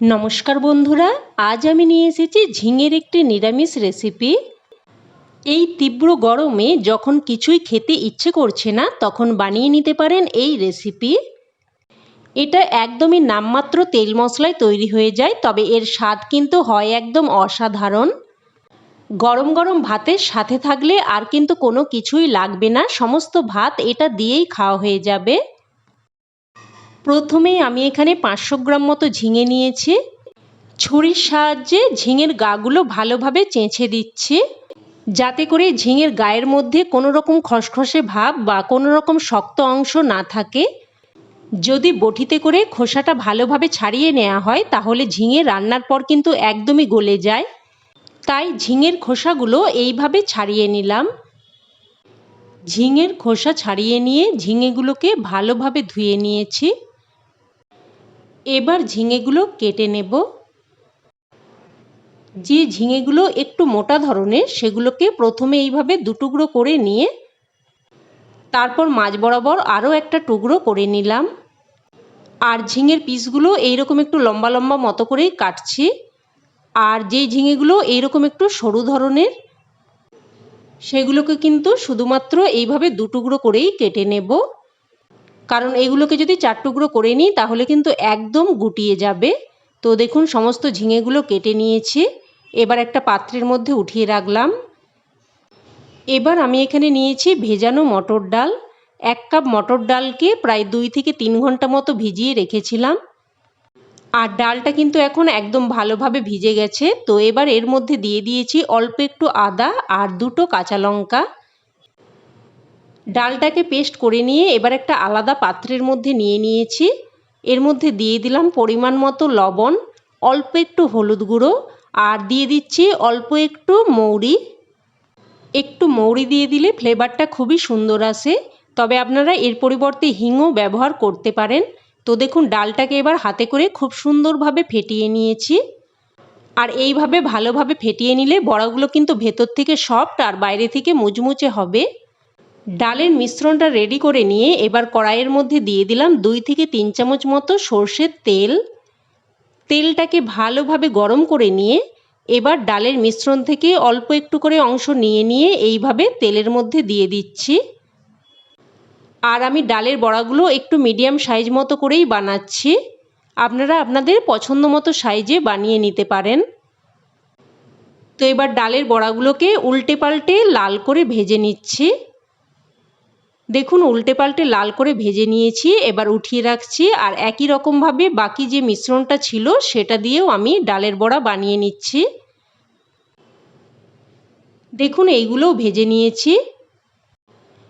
নমস্কার বন্ধুরা, আজ আমি নিয়ে এসেছি ঝিঙের একটি নিরামিষ রেসিপি এই তীব্র গরমে যখন কিছুই খেতে ইচ্ছে করছে না, তখন বানিয়ে নিতে পারেন এই রেসিপি এটা একদমই নামমাত্র তেল মশলায় তৈরি হয়ে যায়, তবে এর স্বাদ কিন্তু হয় একদম অসাধারণ। গরম গরম ভাতের সাথে থাকলে আর কিন্তু কোনো কিছুই লাগবে না, সমস্ত ভাত এটা দিয়েই খাওয়া হয়ে যাবে। প্রথমেই আমি এখানে পাঁচশো গ্রাম মতো ঝিঙে নিয়েছি। ছুরির সাহায্যে ঝিঙের গাগুলো ভালোভাবে চেঁচে দিচ্ছি। যাতে করে ঝিঙের গায়ের মধ্যে কোনো রকম খসখসে ভাব বা কোনো রকম শক্ত অংশ না থাকে। যদি বটিতে করে খোসাটা ভালোভাবে ছাড়িয়ে নেওয়া হয়, তাহলে ঝিঙে রান্নার পর কিন্তু একদমই গলে যায়। তাই ঝিঙের খোসাগুলো এইভাবে ছাড়িয়ে নিলাম। ঝিঙের খোসা ছাড়িয়ে নিয়ে ঝিঙেগুলোকে ভালোভাবে ধুয়ে নিয়েছি। এবার ঝিঙেগুলো কেটে নেব। যে ঝিঙেগুলো একটু মোটা ধরনের, সেগুলোকে প্রথমে এইভাবে দুটুকরো করে নিয়ে, তারপর মাঝ বরাবর আরও একটা টুকরো করে নিলাম। আর ঝিঙের পিসগুলো এইরকম একটু লম্বা লম্বা মতো করেই কাটছি। আর যেই ঝিঙেগুলো এইরকম একটু সরু ধরনের, সেগুলোকে কিন্তু শুধুমাত্র এইভাবে দুটুকরো করেই কেটে নেব। কারণ এগুলোকে যদি চার টুকরো করে নিই, তাহলে কিন্তু একদম গুটিয়ে যাবে। তো দেখুন, সমস্ত ঝিঙেগুলো কেটে নিয়েছি। এবার একটা পাত্রের মধ্যে উঠিয়ে রাখলাম। এবার আমি এখানে নিয়েছি ভেজানো মটর ডাল। এক কাপ মটর ডালকে প্রায় দুই থেকে তিন ঘণ্টা মতো ভিজিয়ে রেখেছিলাম। আর ডালটা কিন্তু এখন একদম ভালোভাবে ভিজে গেছে। তো এবার এর মধ্যে দিয়ে দিয়েছি অল্প একটু আদা আর দুটো কাঁচা লঙ্কা। ডালটাকে পেস্ট করে নিয়ে এবার একটা আলাদা পাত্রের মধ্যে নিয়ে নিয়েছি। এর মধ্যে দিয়ে দিলাম পরিমাণ মতো লবণ, অল্প একটু হলুদ গুঁড়ো আর দিয়ে দিচ্ছি অল্প একটু মৌরি। একটু মৌরি দিয়ে দিলে ফ্লেভারটা খুবই সুন্দর আসে। তবে আপনারা এর পরিবর্তে হিংও ব্যবহার করতে পারেন। তো দেখুন, ডালটাকে এবার হাতে করে খুব সুন্দরভাবে ফেটিয়ে নিয়েছি। আর এইভাবে ভালোভাবে ফেটিয়ে নিলে বড়াগুলো কিন্তু ভেতর থেকে সফট আর বাইরে থেকে মুচমুচে হবে। ডালের মিশ্রণটা রেডি করে নিয়ে এবার কড়াইয়ের মধ্যে দিয়ে দিলাম দুই থেকে তিন চামচ মতো সর্ষের তেল। তেলটাকে ভালোভাবে গরম করে নিয়ে এবার ডালের মিশ্রণ থেকে অল্প একটু করে অংশ নিয়ে নিয়ে এইভাবে তেলের মধ্যে দিয়ে দিচ্ছি। আর আমি ডালের বড়াগুলো একটু মিডিয়াম সাইজ মতো করেই বানাচ্ছি। আপনারা আপনাদের পছন্দ মতো সাইজে বানিয়ে নিতে পারেন। তো এবার ডালের বড়াগুলোকে উল্টে পাল্টে লাল করে ভেজে নিচ্ছি। দেখুন উল্টে পাল্টে লাল করে ভেজে নিয়েছি, এবার উঠিয়ে রাখছি, আর একই রকমভাবে বাকি যে মিশ্রণটা ছিল, সেটা দিয়েও আমি ডালের বড়া বানিয়ে নিচ্ছি। দেখুন, এইগুলোও ভেজে নিয়েছি।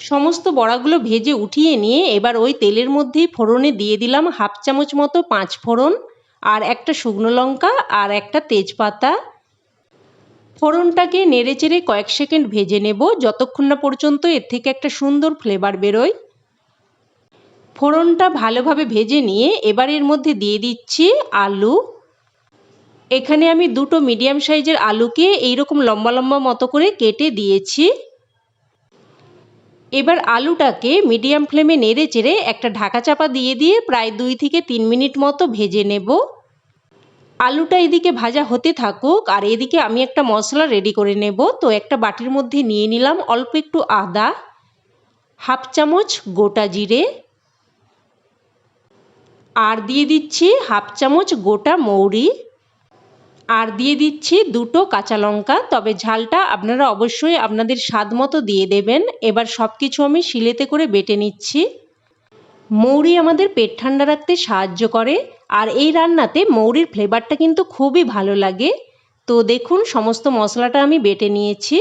সমস্ত বড়াগুলো ভেজে উঠিয়ে নিয়ে এবার ওই তেলের মধ্যেই ফোড়নে দিয়ে দিলাম হাফ চামচ মতো পাঁচ ফোড়ন, আর একটা শুকনো লঙ্কা, আর একটা তেজপাতা। ফোড়নটাকে নেড়ে চেড়ে কয়েক সেকেন্ড ভেজে নেব, যতক্ষণ না পর্যন্ত এর থেকে একটা সুন্দর ফ্লেভার বেরোয়। ফোড়নটা ভালোভাবে ভেজে নিয়ে এবার এর মধ্যে দিয়ে দিচ্ছি আলু। এখানে আমি দুটো মিডিয়াম সাইজের আলুকে এইরকম লম্বা লম্বা মতো করে কেটে দিয়েছি। এবার আলুটাকে মিডিয়াম ফ্লেমে নেড়ে চেড়ে একটা ঢাকা চাপা দিয়ে দিয়ে প্রায় দুই থেকে তিন মিনিট মতো ভেজে নেব। আলুটা এদিকে ভাজা হতে থাকুক, আর এদিকে আমি একটা মশলা রেডি করে নেব। তো একটা বাটির মধ্যে নিয়ে নিলাম অল্প একটু আদা, হাফ চামচ গোটা জিরে, আর দিয়ে দিচ্ছি হাফ চামচ গোটা মৌরি, আর দিয়ে দিচ্ছি দুটো কাঁচা লঙ্কা। তবে ঝালটা আপনারা অবশ্যই আপনাদের স্বাদ মতো দিয়ে দেবেন। এবার সব কিছু আমি শিলেতে করে বেটে নিচ্ছি। মৌরি আমাদের পেট ঠান্ডা রাখতে সাহায্য করে, আর এই রান্নাতে মৌরির ফ্লেভারটা কিন্তু খুবই ভালো লাগে। তো দেখুন, সমস্ত মশলাটা আমি বেটে নিয়েছি।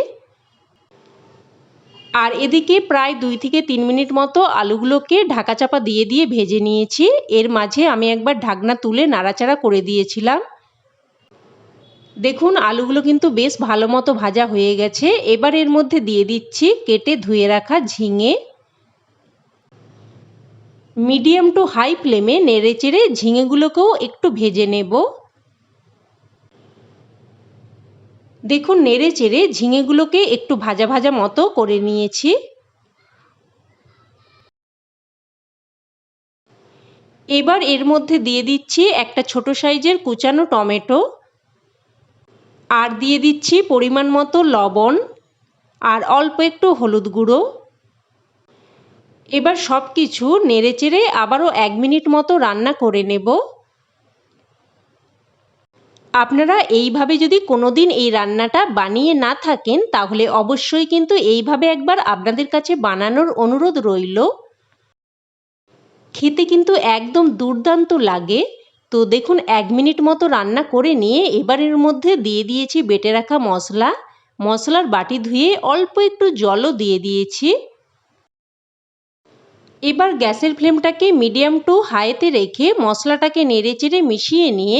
আর এদিকে প্রায় দুই থেকে তিন মিনিট মতো আলুগুলোকে ঢাকা চাপা দিয়ে দিয়ে ভেজে নিয়েছি। এর মাঝে আমি একবার ঢাকনা তুলে নাড়াচাড়া করে দিয়েছিলাম। দেখুন, আলুগুলো কিন্তু বেশ ভালো মতো ভাজা হয়ে গেছে। এবার এর মধ্যে দিয়ে দিচ্ছি কেটে ধুয়ে রাখা ঝিঙে। মিডিয়াম টু হাই ফ্লেমে নেড়ে চেড়ে ঝিঙেগুলোকেও একটু ভেজে নেব। দেখুন, নেড়ে চেড়ে ঝিঙেগুলোকে একটু ভাজা ভাজা মতো করে নিয়েছি। এবার এর মধ্যে দিয়ে দিচ্ছি একটা ছোট সাইজের কুচানো টমেটো আর দিয়ে দিচ্ছি পরিমাণ মতো লবণ আর অল্প একটু হলুদ গুঁড়ো। এবার সব কিছু নেড়েচেড়ে আবারও এক মিনিট মতো রান্না করে নেব। আপনারা এইভাবে যদি কোনো দিন এই রান্নাটা বানিয়ে না থাকেন, তাহলে অবশ্যই কিন্তু এইভাবে একবার আপনাদের কাছে বানানোর অনুরোধ রইল। খেতে কিন্তু একদম দুর্দান্ত লাগে। তো দেখুন, এক মিনিট মতো রান্না করে নিয়ে এবারের মধ্যে দিয়ে দিয়েছি বেটে রাখা মশলা। মশলার বাটি ধুয়ে অল্প একটু জলও দিয়ে দিয়েছি। এবার গ্যাসের ফ্লেমটাকে মিডিয়াম টু হাইতে রেখে মশলাটাকে নেড়েচেড়ে মিশিয়ে নিয়ে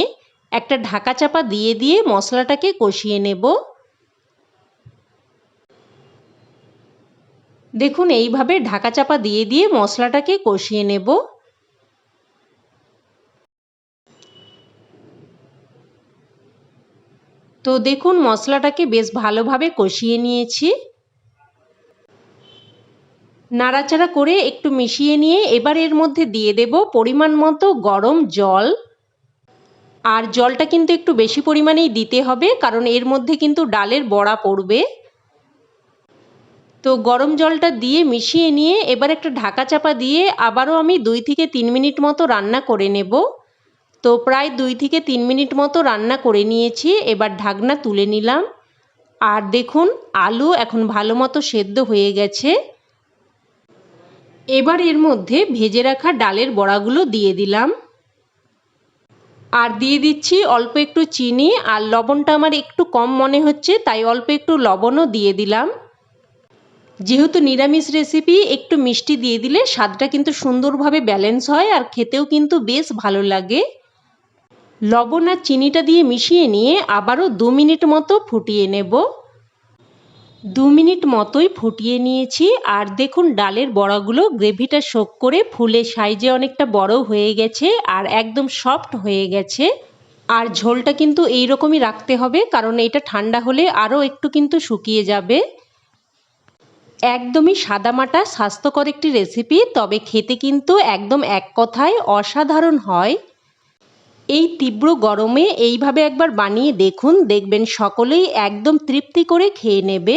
একটা ঢাকা চাপা দিয়ে দিয়ে মশলাটাকে কষিয়ে নেব। দেখুন, এইভাবে ঢাকা চাপা দিয়ে দিয়ে মশলাটাকে কষিয়ে নেব। তো দেখুন, মশলাটাকে বেশ ভালোভাবে কষিয়ে নিয়েছি। নাড়াচাড়া করে একটু মিশিয়ে নিয়ে এবার এর মধ্যে দিয়ে দেব পরিমাণ মতো গরম জল। আর জলটা কিন্তু একটু বেশি পরিমাণেই দিতে হবে, কারণ এর মধ্যে কিন্তু ডালের বড়া পড়বে। তো গরম জলটা দিয়ে মিশিয়ে নিয়ে এবার একটা ঢাকা চাপা দিয়ে আবারও আমি দুই থেকে তিন মিনিট মতো রান্না করে নেব। তো প্রায় দুই থেকে তিন মিনিট মতো রান্না করে নিয়েছি, এবার ঢাকনা তুলে নিলাম। আর দেখুন, আলু এখন ভালো মতো সেদ্ধ হয়ে গেছে। এবার এর মধ্যে ভেজে রাখা ডালের বড়াগুলো দিয়ে দিলাম। আর দিয়ে দিচ্ছি অল্প একটু চিনি আর লবণটা আমার একটু কম মনে হচ্ছে, তাই অল্প একটু লবণও দিয়ে দিলাম। যেহেতু নিরামিষ রেসিপি, একটু মিষ্টি দিয়ে দিলে স্বাদটা কিন্তু সুন্দরভাবে ব্যালেন্স হয় আর খেতেও কিন্তু বেশ ভালো লাগে। লবণ আর চিনিটা দিয়ে মিশিয়ে নিয়ে আবারও দু মিনিট মতো ফুটিয়ে নেব। দু মিনিট মতোই ফুটিয়ে নিয়েছি, আর দেখুন ডালের বড়াগুলো গ্রেভিটা শোক করে ফুলে সাইজে অনেকটা বড় হয়ে গেছে আর একদম সফট হয়ে গেছে। আর ঝোলটা কিন্তু এই রকমই রাখতে হবে, কারণ এটা ঠান্ডা হলে আরও একটু কিন্তু শুকিয়ে যাবে। একদমই সাদামাটা স্বাস্থ্যকর একটি রেসিপি, তবে খেতে কিন্তু একদম এক কথায় অসাধারণ হয়। এই তীব্র গরমে এইভাবে একবার বানিয়ে দেখুন, দেখবেন সকলেই একদম তৃপ্তি করে খেয়ে নেবে।